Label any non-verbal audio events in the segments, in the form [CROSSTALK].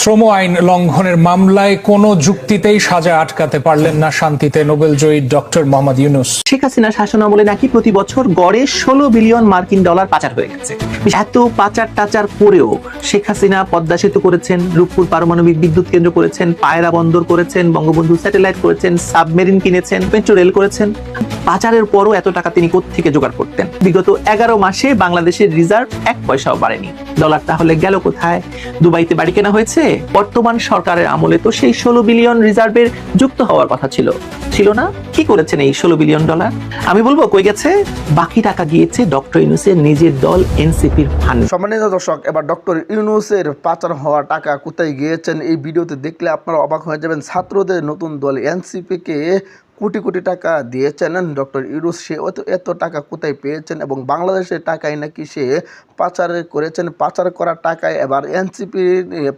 শ্রম আইন লঙ্ঘনের মামলায় কোনো যুক্তিতেই সাজা আটকাতে পারলেন না শান্তিতে নোবেলজয়ী ডক্টর মোহাম্মদ ইউনুস। শেখ হাসিনা শাসন আমলে নাকি প্রতি বছর গড়ে ষোলো বিলিয়ন মার্কিন ডলার পাচার হয়ে গেছে। এত পাচার টাচার করেও শেখ হাসিনা পদ্মা সেতু করেছেন, রূপপুর পারমাণবিক বিদ্যুৎ কেন্দ্র করেছেন, পায়রা বন্দর করেছেন, বঙ্গবন্ধু স্যাটেলাইট করেছেন, সাবমেরিন কিনেছেন মেট্রো রেল করেছেন। পাচারের পরও এত টাকা তিনি থেকে জোগাড় করতেন? বিগত এগারো মাসে বাংলাদেশের রিজার্ভ এক পয়সাও বাড়েনি। ডলার তাহলে গেল কোথায়? দুবাইতে বাড়ি কেনা হয়েছে বর্তমান সরকারের আমলে তো সেই ষোলো বিলিয়ন রিজার্ভের যুক্ত হওয়ার কথা ছিল। ছিল না? কি করেছেন এই ষোলো বিলিয়ন ডলার? আমি বলব, কই গেছে? বাকি টাকা গিয়েছে ডক্টর ইউনুসের নিজের দল এনসিপির ফান্ড। সম্মানিত দর্শক, এবার ডক্টর ইউনুসের পাচার হওয়া টাকা কোথায় গিয়েছেন এই ভিডিওতে দেখলে আপনারা অবাক হয়ে যাবেন। ছাত্রদের নতুন দল এনসিপিকে কোটি কোটি টাকা দিয়েছেন ডক্টর ইউনুস সে এত টাকা কোথায় পেয়েছেন এবং বাংলাদেশের টাকায় নাকি সে পাচার করেছেন? পাচার করা টাকায় এবার এনসিপি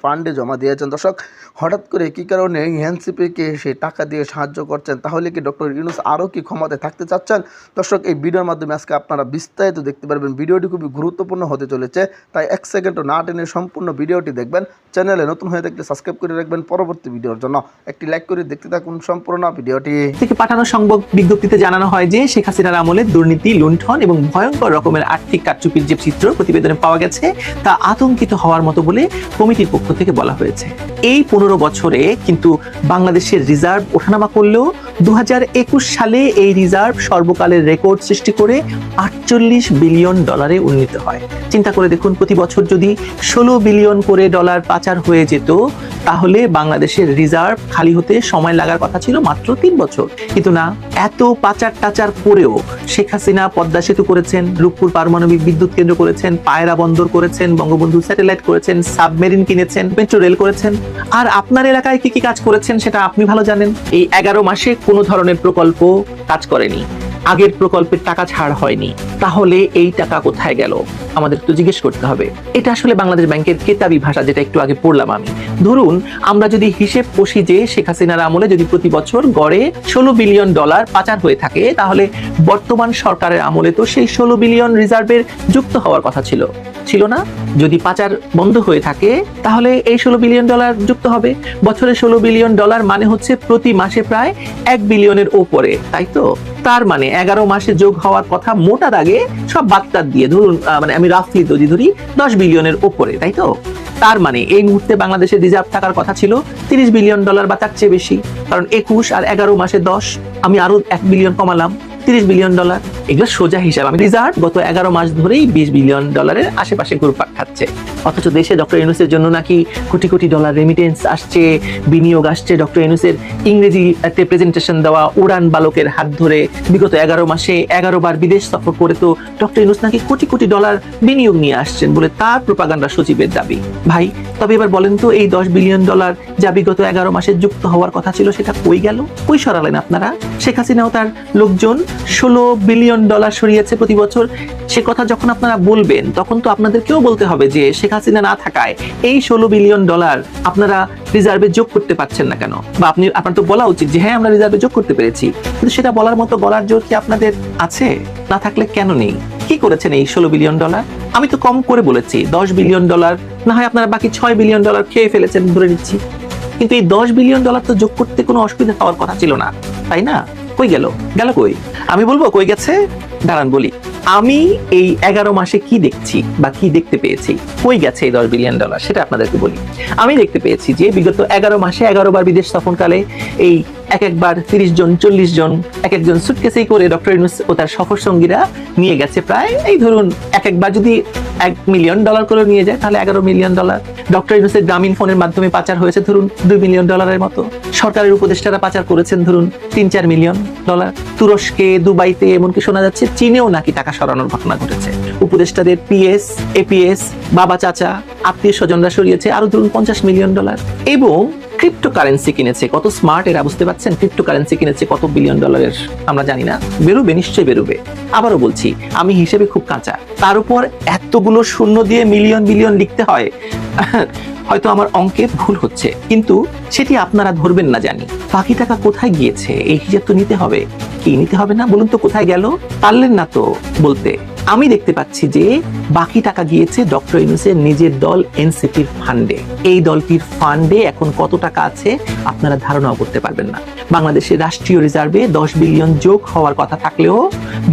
ফান্ডে জমা দিয়েছেন। দর্শক, হঠাৎ করে কী কারণে এনসিপিকে সে টাকা দিয়ে সাহায্য করছেন? তাহলে কি ডক্টর ইউনুস আরও কি ক্ষমতায় থাকতে চাচ্ছেন? দর্শক, এই ভিডিওর মাধ্যমে আজকে আপনারা বিস্তারিত দেখতে পারবেন। ভিডিওটি খুবই গুরুত্বপূর্ণ হতে চলেছে, তাই এক সেকেন্ডও না টেনে সম্পূর্ণ ভিডিওটি দেখবেন। চ্যানেলে নতুন হয়ে থাকলে সাবস্ক্রাইব করে রাখবেন। পরবর্তী ভিডিওর জন্য একটি লাইক করে দেখতে থাকুন সম্পূর্ণ ভিডিওটি। থেকে পাঠানো সংবাদ বিজ্ঞপ্তিতে জানানো হয় যে শেখ হাসিনার আমলে দুর্নীতি, লুণ্ঠন এবং ভয়ঙ্কর রকমের আর্থিক কারচুপির যে চিত্র প্রতিবেদনে পাওয়া গেছে, তা আতঙ্কিত হওয়ার মতো বলে কমিটির পক্ষ থেকে বলা হয়েছে। এই পনেরো বছরে কিন্তু বাংলাদেশের রিজার্ভ ওঠানামা করলেও দু হাজার একুশ সালে এই রিজার্ভ সর্বকালের রেকর্ড সৃষ্টি করে আটচল্লিশ বিলিয়ন ডলারে উন্নীত হয়। চিন্তা করে দেখুন, প্রতি বছর যদি ষোলো বিলিয়ন করে ডলার পাচার হয়ে যেত, তাহলে বাংলাদেশের রিজার্ভ খালি হতে সময় লাগার কথা ছিল মাত্র তিন বছর। কিন্তু না, এত পাচার টাচার করেও শেখ হাসিনা পদ্মা সেতু করেছেন, রূপপুর পারমাণবিক বিদ্যুৎ কেন্দ্র করেছেন, পায়রা বন্দর করেছেন, বঙ্গবন্ধু স্যাটেলাইট করেছেন, সাবমেরিন কিনেছেন, মেট্রো রেল করেছেন। আর আপনার এলাকায় কি কি কাজ করেছেন, সেটা আপনি ভালো জানেন? এই এগারো মাসে কোনো ধরনের প্রকল্প কাজ করেনি। আগের প্রকল্পের টাকা ছাড় হয়নি। তাহলে এই টাকা কোথায় গেল? আমাদের একটু জিজ্ঞেস করতে হবে। এটা আসলে বাংলাদেশ ব্যাংকের কেতাবি ভাষা, যেটা একটু আগে পড়লাম আমি। ধরুন, আমরা যদি হিসেব কষি যে শেখ হাসিনার আমলে যদি প্রতি বছর গড়ে ষোলো বিলিয়ন ডলার পাচার হয়ে থাকে, তাহলে বর্তমান সরকারের আমলে তো সেই ষোলো বিলিয়ন রিজার্ভের যুক্ত হওয়ার কথা ছিল। ছিল না? যদি পাচার বন্ধ হয়ে থাকে, তাহলে এই ষোলো বিলিয়ন ডলার যুক্ত হবে। বছরে ষোলো বিলিয়ন ডলার মানে হচ্ছে প্রতি মাসে প্রায় এক বিলিয়নের ওপরে তাই তো? তার মানে এগারো মাসে যোগ হওয়ার কথা মোটা দাগে সব বাত্তার দিয়ে। ধরুন মানে আমি রাফলি যদি ধরি, দশ বিলিয়নের ওপরে তাই তো? তার মানে এই মুহূর্তে বাংলাদেশের রিজার্ভ থাকার কথা ছিল তিরিশ বিলিয়ন ডলার বা তার চেয়ে বেশি। কারণ একুশ আর এগারো মাসে দশ, আমি আরও এক বিলিয়ন কমালাম। তিরিশ বিলিয়ন ডলার। এগুলো সোজা হিসাব। আমি রিজার্ভ গত এগারো মাস ধরেই বিশ বিলিয়ন ডলারের আশেপাশে ঘুরপাক খাচ্ছে। অথচ দেশে ডক্টর ইউনুসের জন্য নাকি কোটি কোটি ডলার রেমিটেন্স আসছে, বিনিয়োগ আসছে। ডক্টর ইউনুসের ইংরেজিতে প্রেজেন্টেশন দেওয়া উড়ান বালকের হাত ধরে বিগত এগারো মাসে এগারো বার বিদেশ সফর করে তো ডক্টর ইউনুস নাকি কোটি কোটি ডলার বিনিয়োগ নিয়ে আসছেন বলে তার প্রপাগান্ডা সচিবের দাবি। ভাই, তবে এবার বলেন তো, এই দশ বিলিয়ন ডলার যা বিগত এগারো মাসে যুক্ত হওয়ার কথা ছিল, সেটা কই গেল? কই সরালেন আপনারা? শেখ হাসিনাও তার লোকজন ষোলো বিলিয়ন ডলার সরিয়েছে প্রতি বছর। সে কথা যখন আপনারা বলবেন, তখন তো আপনাদেরকেও বলতে হবে যে শেখ হাসিনা না থাকায় এই ষোলো বিলিয়ন ডলার আপনারা রিজার্ভে যোগ করতে পারছেন না কেন? বা আপনি, আপনার তো বলা উচিত যে হ্যাঁ আমরা রিজার্ভে যোগ করতে পেরেছি। কিন্তু সেটা বলার মতো গলার জোর কি আপনাদের আছে? না থাকলে কেন নেই? কি করেছেন এই ষোলো বিলিয়ন ডলার? আমি তো কম করে বলেছি, দশ বিলিয়ন ডলার, না হয় আপনারা বাকি ছয় বিলিয়ন ডলার খেয়ে ফেলেছেন ধরে নিচ্ছি। কিন্তু এই দশ বিলিয়ন ডলার তো যোগ করতে কোনো অসুবিধা হওয়ার কথা ছিল না, তাই না? কই গেল? গেল কই? আমি বলব কই গেছে? দাঁড়ান বলি। আমি এই এগারো মাসে কি দেখছি বা কি দেখতে পেয়েছি? কই গেছে এই দশ বিলিয়ন ডলার সেটা আপনাদেরকে বলি। আমি দেখতে পেয়েছি যে বিগত এগারো মাসে এগারো বার বিদেশ সফরকালে এই এক একবার তিরিশ জন, চল্লিশ জন, এক একজন সুটকেসেই করে ডক্টর ইউনুস ও তার সফর সঙ্গীরা নিয়ে গেছে প্রায়। এই ধরুন, এক একবার যদি এক মিলিয়ন ডলার করে নিয়ে যায়, তাহলে এগারো মিলিয়ন ডলার ডক্টর ইউনুসের গ্রামীণ ফোনের মাধ্যমে পাচার হয়েছে ধরুন দুই মিলিয়ন ডলারের মতো। সরকারের উপদেষ্টারা পাচার করেছেন ধরুন তিন চার মিলিয়ন ডলার। তুরস্কে, দুবাইতে এমনকি শোনা যাচ্ছে চীনেও নাকি টাকা সরানোর ঘটনা ঘটেছে। উপদেষ্টাদের পিএস, এপিএস বাবা চাচা আত্মীয় স্বজনরা সরিয়েছে আরও ধরুন পঞ্চাশ মিলিয়ন ডলার। এবং ক্রিপ্টো কারেন্সি কিনেছে, কত স্মার্ট এরা, বুঝতে পারছেন? ক্রিপ্টো কারেন্সি কিনেছে কত বিলিয়ন ডলারের আমরা জানি না। বেরোবে, নিশ্চয়ই বেরোবে। আবারও বলছি, আমি হিসেবে খুব কাঁচা। তার উপর এতগুলো শূন্য দিয়ে মিলিয়ন বিলিয়ন লিখতে হয়, [LAUGHS] হয়তো আমার অঙ্কে ভুল হচ্ছে। কিন্তু সেটি আপনারা ধরবেন না, জানি। বাকি টাকা কোথায় গিয়েছে? এই হিসাব তো নিতে হবে। কি নিতে হবে না? বলুন তো, কোথায় গেল? পারলেন না তো বলতে। আমি দেখতে পাচ্ছি যে বাকি টাকা গিয়েছে ডক্টর ইউনুসের নিজের দল এনসিপির ফান্ডে এই দলটির ফান্ডে এখন কত টাকা আছে আপনারা ধারণাও করতে পারবেন না। বাংলাদেশের রাষ্ট্রীয় রিজার্ভে দশ বিলিয়ন যোগ হওয়ার কথা থাকলেও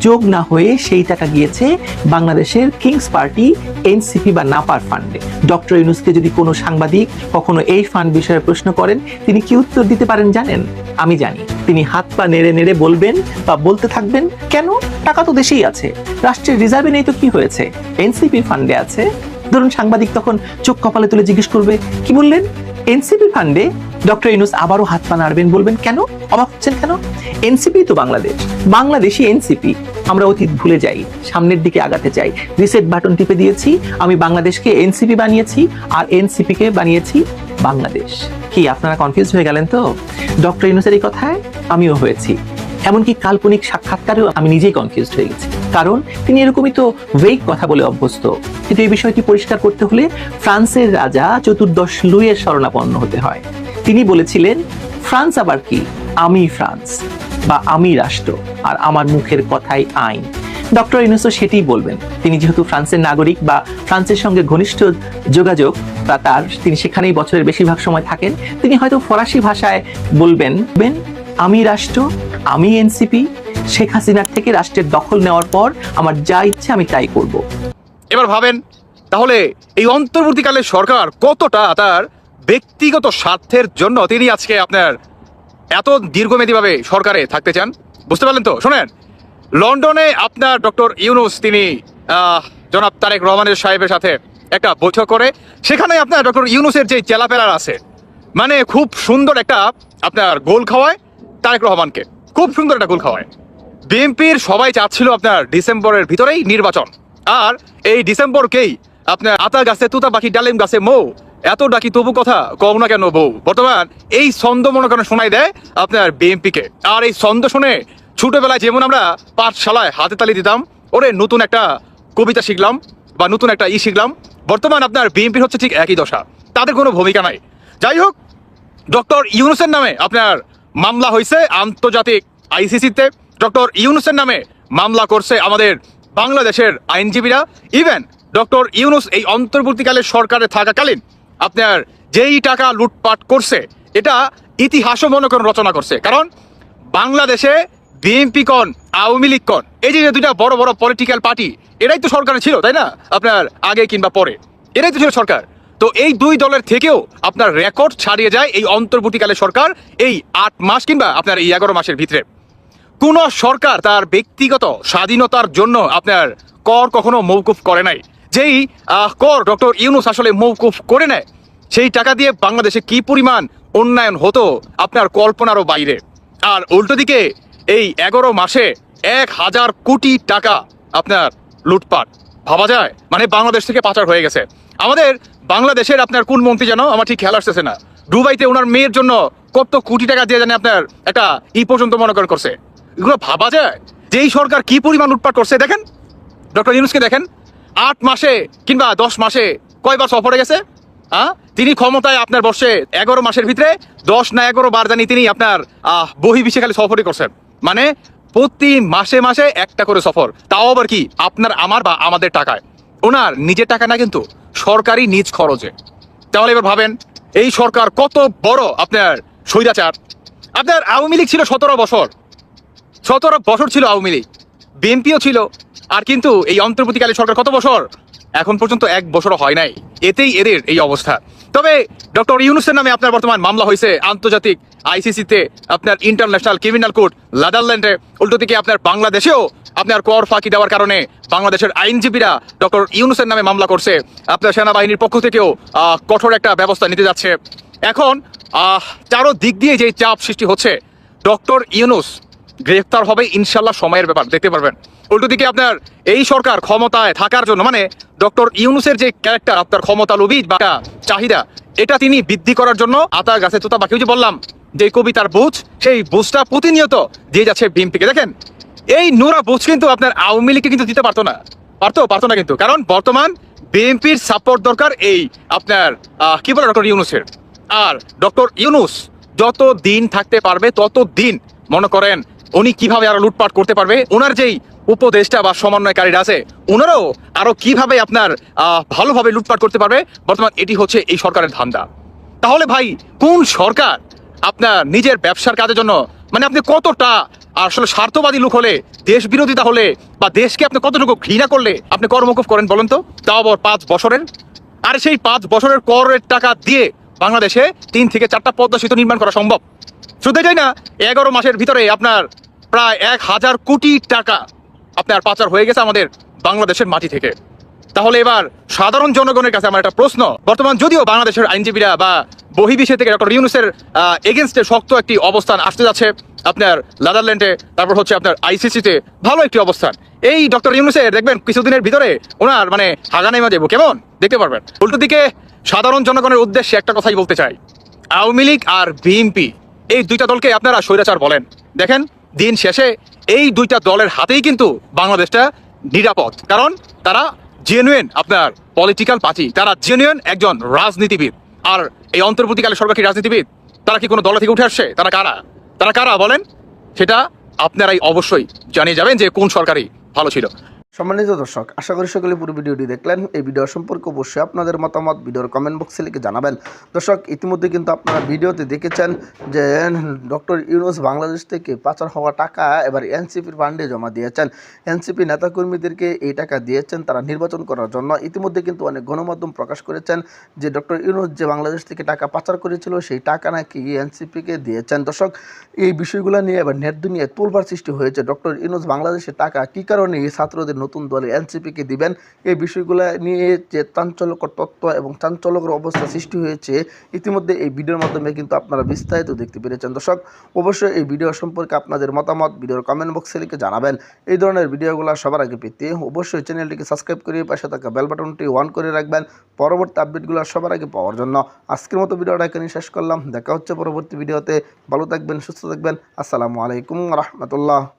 যোগ না হয়ে সেই টাকা গিয়েছে বাংলাদেশের কিংস পার্টি এনসিপি বা নাপার ফান্ডে ডক্টর ইউনুসকে যদি কোনো সাংবাদিক কখনো এই ফান্ড বিষয়ে প্রশ্ন করেন, তিনি কি উত্তর দিতে পারেন জানেন? আমি জানি। তিনি হাত পা নেড়ে নেড়ে বলবেন বা বলতে থাকবেন, কেন? টাকা তো দেশেই আছে। রাষ্ট্রের রিজার্ভে নেই তো কি হয়েছে? এনসিপি ফান্ডে আছে? ধরুন সাংবাদিক তখন চোখ কপালে তুলে জিজ্ঞেস করবে, কি বললেন? এনসিপি ফান্ডে ডক্টর ইনুস আবারও হাত পা নাড়বেন, বলবেন, কেন? অবাক হচ্ছেন কেন? এনসিপি তো বাংলাদেশ। বাংলাদেশি এনসিপি। আমরা অতীত ভুলে যাই, সামনের দিকে আগাতে চাই। রিসেট বাটন টিপে দিয়েছি, আমি বাংলাদেশকে এনসিপি বানিয়েছি আর এনসিপি কে বানিয়েছি। বাংলাদেশ। কি, আপনারা কনফিউজ হয়ে গেলেন তো? ডক্টর ইউনুসের এই কথায় আমিও হয়েছি। এমনকি কাল্পনিক সাক্ষাৎকারেও আমি নিজেই কনফিউজ হয়ে গেছি। কারণ তিনি এরকমই তো ওয়েক কথা বলে অভ্যস্ত। কিন্তু এই বিষয়টি পরিষ্কার করতে হলে ফ্রান্সের রাজা চতুর্দশ লুইয়ের শরণাপন্ন হতে হয়। তিনি বলেছিলেন, ফ্রান্স আবার কি? আমি ফ্রান্স বা আমি রাষ্ট্র আর আমার মুখের কথাই আইন। ডক্টর ইউনুসও সেটিই বলবেন। তিনি যেহেতু ফ্রান্সের নাগরিক বা ফ্রান্সের সঙ্গে ঘনিষ্ঠ যোগাযোগ, বা তার তিনি সেখানেই বছরের বেশিরভাগ সময় থাকেন, তিনি হয়তো ফরাসি ভাষায় বলবেন, বেন, আমি রাষ্ট্র, আমি এনসিপি, শেখ হাসিনার থেকে রাষ্ট্রের দখল নেওয়ার পর আমার যা ইচ্ছে আমি তাই করব। এবার ভাবেন, তাহলে এই অন্তর্বর্তীকালে সরকার কতটা তার ব্যক্তিগত স্বার্থের জন্য তিনি আজকে আপনার এত দীর্ঘমেয়াদীভাবে সরকারে থাকতে চান? বুঝতে পারলেন তো? শোনেন লন্ডনে আপনার ডক্টর ইউনুস, তিনি জনাব তারেক রহমানের সাহেবের সাথে একটা বৈঠক করে। সেখানে আপনার ডক্টর ইউনুসের যে চেলাপেলার আছে মানে খুব সুন্দর একটা আপনার গোল খাওয়ায় তারেক রহমানকে। খুব সুন্দর একটা গোল খাওয়ায়। বিএনপির সবাই চাচ্ছিল আপনার ডিসেম্বরের ভিতরেই নির্বাচন। আর এই ডিসেম্বরকেই আপনার আতা গাছে তুতা পাখি ডালিম গাছে মৌ, এত ডাকি তবু কথা কম না কেন বউ? বর্তমান এই ছন্দ মনে করেন শোনাই দেয় আপনার বিএনপিকে। আর এই ছন্দ শুনে ছোটবেলায় যেমন আমরা পাঠশালায় হাতে তালি দিতাম, ওরে নতুন একটা কবিতা শিখলাম বা নতুন একটা ই শিখলাম, বর্তমান আপনার বিএনপির হচ্ছে ঠিক একই দশা, তাদের কোনো ভূমিকা নাই। যাই হোক, ডক্টর ইউনুসের নামে আপনার মামলা হয়েছে আন্তর্জাতিক আইসিসিতে, ডক্টর ইউনুসের নামে মামলা করছে আমাদের বাংলাদেশের আইনজীবীরা। ইভেন ডক্টর ইউনুস এই অন্তর্বর্তীকালে সরকারে থাকাকালীন আপনার যেই টাকা লুটপাট করছে, এটা ইতিহাসও মনে করেন রচনা করছে। কারণ বাংলাদেশে বিএনপি কন, আওয়ামী লীগ কন, এই যে দুইটা বড় বড় পলিটিক্যাল পার্টি এরাই তো সরকারে ছিল, তাই না? আপনার আগে কিংবা পরে। এরাই তো ছিল সরকার। তো এই দুই দলের থেকেও আপনার রেকর্ড ছাড়িয়ে যায় এই অন্তর্বর্তীকালে সরকার এই আট মাস কিংবা আপনার এই এগারো মাসের ভিতরে। কোন সরকার তার ব্যক্তিগত স্বাধীনতার জন্য আপনার কর কখনো মৌকুফ করে নাই। যেই কর ডক্টর ইউনুস আসলে মৌকুফ করে নেয়, সেই টাকা দিয়ে বাংলাদেশে কি পরিমাণ উন্নয়ন হতো আপনার কল্পনারও বাইরে। আর উল্টো দিকে এই এগারো মাসে এক হাজার কোটি টাকা আপনার লুটপাট। ভাবা যায়? মানে বাংলাদেশ থেকে পাচার হয়ে গেছে। আমাদের বাংলাদেশের আপনার কোন মন্ত্রী যেন আমার ঠিক খেয়াল আসতেছে না। দুবাইতে ওনার মেয়ের জন্য কত কোটি টাকা দিয়ে জানে আপনার একটা ই পর্যন্ত মনে করছে। এগুলো ভাবা যায়? যে এই সরকার কি পরিমাণ লুটপাট করছে দেখেন? ডক্টর ইউনুসকে দেখেন। আট মাসে কিংবা দশ মাসে কয়বার সফরে গেছে? হ্যাঁ তিনি ক্ষমতায় আপনার বর্ষে এগারো মাসের ভিতরে দশ না এগারো বার জানি তিনি আপনার আহ, বহির্বিশ্বে খালি সফরই করছেন। মানে প্রতি মাসে মাসে একটা করে সফর। তাও আবার কি? আপনার, আমার বা আমাদের টাকায়। ওনার নিজের টাকা না কিন্তু সরকারি নিজ খরচে। তাহলে এবার ভাবেন, এই সরকার কত বড় আপনার স্বৈরাচার। আপনার আওয়ামী লীগ ছিল সতেরো বছর। সতেরো বছর ছিল আওয়ামী লীগ। বিএনপিও ছিল। আর কিন্তু এই অন্তর্বর্তীকালে সরকার কত বছর? এখন পর্যন্ত এক বছরও হয় নাই। এতেই এদের এই অবস্থা। তবে ডক্টর ইউনুসের নামে আপনার বর্তমান মামলা হয়েছে। আন্তর্জাতিক আইসিসিতে আপনার ইন্টারন্যাশনাল ক্রিমিনাল কোর্ট লাদারল্যান্ডে উল্টো দিকে আপনার বাংলাদেশেও আপনার কর ফাঁকি দেওয়ার কারণে বাংলাদেশের আইনজীবীরা ডক্টর ইউনুসের নামে মামলা করছে। আপনার সেনাবাহিনীর পক্ষ থেকেও কঠোর একটা ব্যবস্থা নিতে যাচ্ছে। এখন চারো দিক দিয়ে যে চাপ সৃষ্টি হচ্ছে, ডক্টর ইউনুস গ্রেফতার হবে ইনশাল্লাহ সময়ের ব্যাপার, দেখতে পারবেন। উল্টো দিকে আপনার এই সরকার ক্ষমতায় থাকার জন্য মানে ডক্টর ইউনুসের যে ক্যারেক্টার আপনার ক্ষমতা লোভী বা চাহিদা, এটা তিনি বৃদ্ধি করার জন্য আতা গাছে তোতা বাকি যে বললাম, যে কবিতার বুঝ, সেই বুঝটা প্রতিনিয়ত দিয়ে যাচ্ছে বিএনপিকে। দেখেন, এই নোরা বুঝ কিন্তু আপনার আওয়ামী লীগকে কিন্তু দিতে পারতো না, পারতো পারতো না কিন্তু। কারণ বর্তমান বিএনপির সাপোর্ট দরকার এই আপনার কি বলে ডক্টর ইউনুসের? আর ডক্টর ইউনুস যত দিন থাকতে পারবে, তত দিন, মনে করেন, উনি কীভাবে আরও লুটপাট করতে পারবে ওনার যেই উপদেষ্টা বা সমন্বয়কারীরা আছে, ওনারাও আরও কীভাবে আপনার ভালোভাবে লুটপাট করতে পারবে? বর্তমান এটি হচ্ছে এই সরকারের ধান্দা। তাহলে ভাই, কোন সরকার আপনার নিজের ব্যবসার কাজের জন্য মানে আপনি কতটা আসলে স্বার্থবাদী লোক হলে, দেশ বিরোধিতা হলে বা দেশকে আপনি কতটুকু ঘৃণা করলে আপনি কর্মকুফ করেন বলেন তো? তাও আবার পাঁচ বছরের। আর সেই পাঁচ বছরের করের টাকা দিয়ে বাংলাদেশে তিন থেকে চারটা পদ্মা সেতু নির্মাণ করা সম্ভব। শুধু যাই না, এগারো মাসের ভিতরে আপনার প্রায় এক হাজার কোটি টাকা আপনার পাচার হয়ে গেছে আমাদের বাংলাদেশের মাটি থেকে। তাহলে এবার সাধারণ জনগণের কাছে আমার একটা প্রশ্ন। বর্তমান যদিও বাংলাদেশের আইনজীবীরা বা বহির্বিশ্বে থেকে ডক্টর ইউনুসের এগেনস্টে শক্ত একটি অবস্থান আসতে যাচ্ছে আপনার লাদারল্যান্ডে, তারপর হচ্ছে আপনার আইসিসিতে। ভালো একটি অবস্থান। এই ডক্টর ইউনুসের দেখবেন কিছুদিনের ভিতরে ওনার মানে হাগানাই যাব কেমন? দেখতে পারবেন। উল্টো দিকে সাধারণ জনগণের উদ্দেশ্যে একটা কথাই বলতে চাই। আওয়ামী লীগ আর বিএনপি, এই দুইটা দলকে আপনারা স্বৈরাচার বলেন। দেখেন দিন শেষে এই দুইটা দলের হাতেই কিন্তু বাংলাদেশটা নিরাপদ। কারণ তারা জেনুয়েন আপনার পলিটিক্যাল পার্টি তারা জেনুইন একজন রাজনীতিবিদ। আর এই অন্তর্বর্তীকালে সরকার কি রাজনীতিবিদ, তারা কি কোনো দল থেকে উঠে আসছে? তারা কারা? তারা কারা বলেন? সেটা আপনারাই অবশ্যই জানিয়ে যাবেন যে কোন সরকারই ভালো ছিল। সম্মানিত দর্শক, আশা করি সকলে পুরো ভিডিওটি দেখলেন। এই ভিডিও সম্পর্কে অবশ্যই আপনাদের মতামত ভিডিওর কমেন্ট বক্সে লিখে জানাবেন। দর্শক, ইতিমধ্যে কিন্তু আপনারা ভিডিওতে দেখেছেন যে, ডক্টর ইউনুস বাংলাদেশ থেকে পাচার হওয়া টাকা এবার এনসিপির ফান্ডে জমা দিয়েছেন। এনসিপি নেতাকর্মীদেরকে এই টাকা দিয়েছেন তারা নির্বাচন করার জন্য। ইতিমধ্যে কিন্তু অনেক গণমাধ্যম প্রকাশ করেছেন যে, ডক্টর ইউনুস যে বাংলাদেশ থেকে টাকা পাচার করেছিল, সেই টাকা নাকি এনসিপিকে দিয়েছেন। দর্শক, এই বিষয়গুলো নিয়ে এবার নেট দুনিয়ায় তোলবার সৃষ্টি হয়েছে। ডক্টর ইউনুস বাংলাদেশের টাকা কী কারণে এই ছাত্রদের নতুন দলে এনসিপিকে দিবেন। এই বিষয়গুলো নিয়ে যে চাঞ্চল্যকর তত্ত্ব এবং চাঞ্চল্যকর অবস্থা সৃষ্টি হয়েছে, ইতিমধ্যে এই ভিডিওর মাধ্যমে কিন্তু আপনারা বিস্তারিত দেখতে পেরেছেন। দর্শক, অবশ্যই এই ভিডিও সম্পর্কে আপনাদের মতামত ভিডিওর কমেন্ট বক্সে লিখে জানাবেন। এই ধরনের ভিডিওগুলো সবার আগে পেতে অবশ্যই চ্যানেলটিকে সাবস্ক্রাইব করে পাশে থাকা বেল বাটনটি অন করে রাখবেন। পরবর্তী আপডেটগুলো সবার আগে পাওয়ার জন্য আজকের মতো ভিডিওটা এখানে শেষ করলাম। দেখা হচ্ছে পরবর্তী ভিডিওতে। ভালো থাকবেন, সুস্থ থাকবেন। আসসালামু আলাইকুম রহমতুল্লাহ।